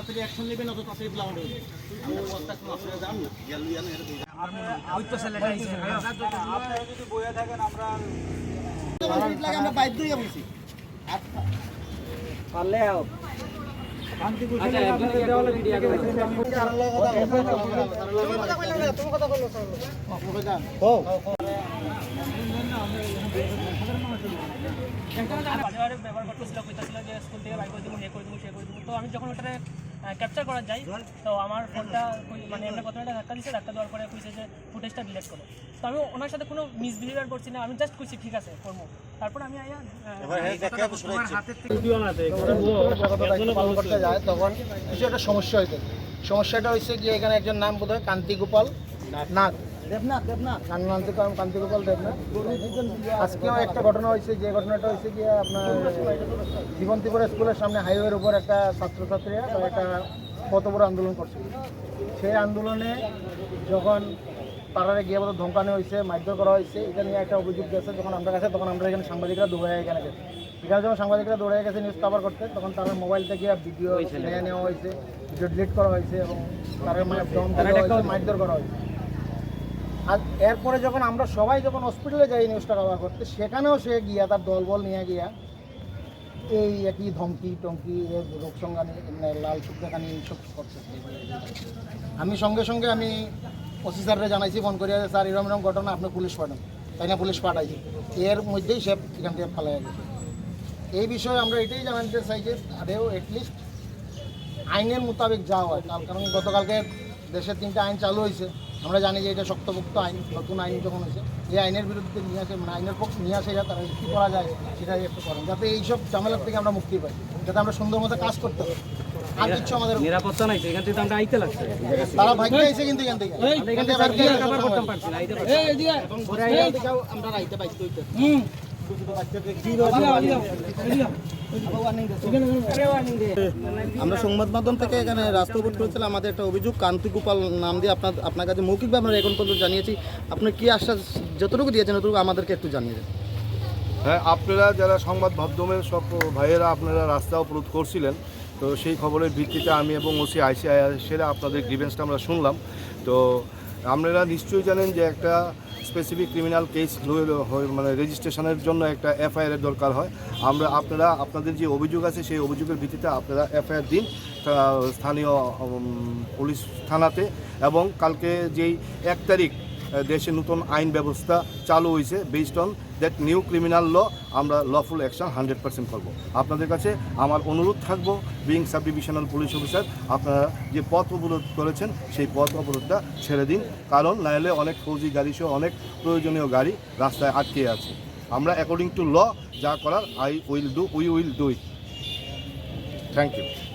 তাড়াতাড়ি অ্যাকশন নেবেন, অত আমি যে স্কুল থেকে বাইক করে দিব হে করে দিব সে করে দিব তো আমি যখন ওটারে ক্যাপচার করা যায়। তো আমার ফোনটা মানে আমরা প্রথমে ধাক্কা দিচ্ছে ধাক্কা দেওয়ার পরে কুইছে যে ফুটেজটা ডিলেট করো। তো আমি ওনার সাথে কোনো মিসবিহেভিয়ার করছি না আমি জাস্ট কইছি ঠিক আছে করব। তারপর আমি আয়া তখন। কিছু একটা সমস্যা হয়েছে সমস্যাটা হয়েছে যে এখানে একজন নাম বোধ হয় কান্তি গোপাল। নাগ দেবনাথ দেবনাথ। কান্তি কান্তি গোপাল দেবনাথ। আজকেও একটা ঘটনা হয়েছে যে ঘটনাটা হয়েছে যে আপনার জীবন ত্রিপুরা স্কুলের সামনে হাইওয়ের উপর একটা ছাত্রছাত্রীরা একটা কত বড় আন্দোলন করছিল সেই আন্দোলনে যখন পাড়ারে গিয়ে বোধ ধমকানো হয়েছে মারধর করা হয়েছে এটা নিয়ে একটা অভিযোগ গেছে যখন আমরা কাছে তখন আমরা এখানে সাংবাদিকরা দৌড়ে এখানে গেছে। এখানে যখন সাংবাদিকরা দৌড়ে গেছে নিউজ কভার করতে তখন তার মোবাইল থেকে ভিডিও নিয়ে নেওয়া হয়েছে ভিডিও ডিলিট করা হয়েছে এবং তার মানে মারধর করা হয়েছে। আর এরপরে যখন আমরা সবাই যখন হসপিটালে যাই নিউজটা কভার করতে, সেখানেও সে গিয়া তার দলবল নিয়ে গিয়া এই একই ধমকি টমকি রোগ সংজ্ঞানি লাল সুপ্রেখানি এইসব করছে আমি সঙ্গে সঙ্গে আমি ওসি জানাইছি ফোন করিয়া স্যার এরকম এরম ঘটনা, আপনি পুলিশ পাঠান। তাই না, পুলিশ পাঠাইছি। এর মধ্যেই সে এখান থেকে ফালাই গেছে। এই বিষয়ে আমরা এটাই জানাতে চাই যে আরেও এটলিস্ট আইনের মোতাবেক যা হয়। কারণ গতকালকে দেশের তিনটা আইন চালু হয়েছে। আমরা জানি যে এটা শক্তপোক্ত আইন নতুন আইন যখন হয়েছে এই আইনের বিরুদ্ধে নিয়ে আসে মানে আইনের পক্ষে নিয়ে আসে যা তারা কী করা যায় সেটাই একটু করেন যাতে এইসব ঝামেলার থেকে আমরা মুক্তি পাই যাতে আমরা সুন্দর মতো কাজ করতে পারি। আর কিছু আমাদের নিরাপত্তা নাই এখান থেকে আমরা আইতে লাগছে। তারা ভাগ্যে আইছে কিন্তু এখান থেকে এখান থেকে ভাগ্যে আইছে সব পারছি না আইতে এখন ঘুরে এখান আমরা রাইতে পাইছি ওইটা। আমরা সংবাদ মাধ্যম থেকে এখানে রাস্তা অবরোধ করেছিলাম। আমাদের একটা অভিযোগ কান্তি গোপাল নাম দিয়ে আপনার আপনার কাছে মৌখিকভাবে আমরা এখন পর্যন্ত জানিয়েছি। আপনি কি আশ্বাস যতটুকু দিয়েছেন ততটুকু আমাদেরকে একটু জানিয়ে দেন। হ্যাঁ আপনারা যারা সংবাদ মাধ্যমের সব ভাইয়েরা আপনারা রাস্তা অবরোধ করছিলেন, তো সেই খবরের ভিত্তিতে আমি এবং ওসি আইসিআইআর সেরা আপনাদের গ্রিভেন্সটা আমরা শুনলাম। তো আপনারা নিশ্চয়ই জানেন যে একটা স্পেসিফিক ক্রিমিনাল কেস মানে রেজিস্ট্রেশনের জন্য একটা এফআইআরের দরকার হয়। আমরা আপনারা, আপনাদের যে অভিযোগ আছে সেই অভিযোগের ভিত্তিতে আপনারা এফআইআর দিন স্থানীয় পুলিশ থানাতে এবং কালকে যেই এক তারিখ দেশে নতুন আইন ব্যবস্থা চালু হয়েছে based on that new criminal law আমরা লফুল অ্যাকশন হান্ড্রেড পার্সেন্ট করব। আপনাদের কাছে আমার অনুরোধ থাকব being sub divisional police officer আপনারা যে পথ অবরোধ করেছেন, সেই পথ অবরোধটা ছেড়ে দিন। কারণ নাহলে অনেক ফৌজি গাড়ি সহ অনেক প্রয়োজনীয় গাড়ি রাস্তায় আটকে আছে। আমরা অ্যাকর্ডিং টু ল যা করার I will do we will do it thank you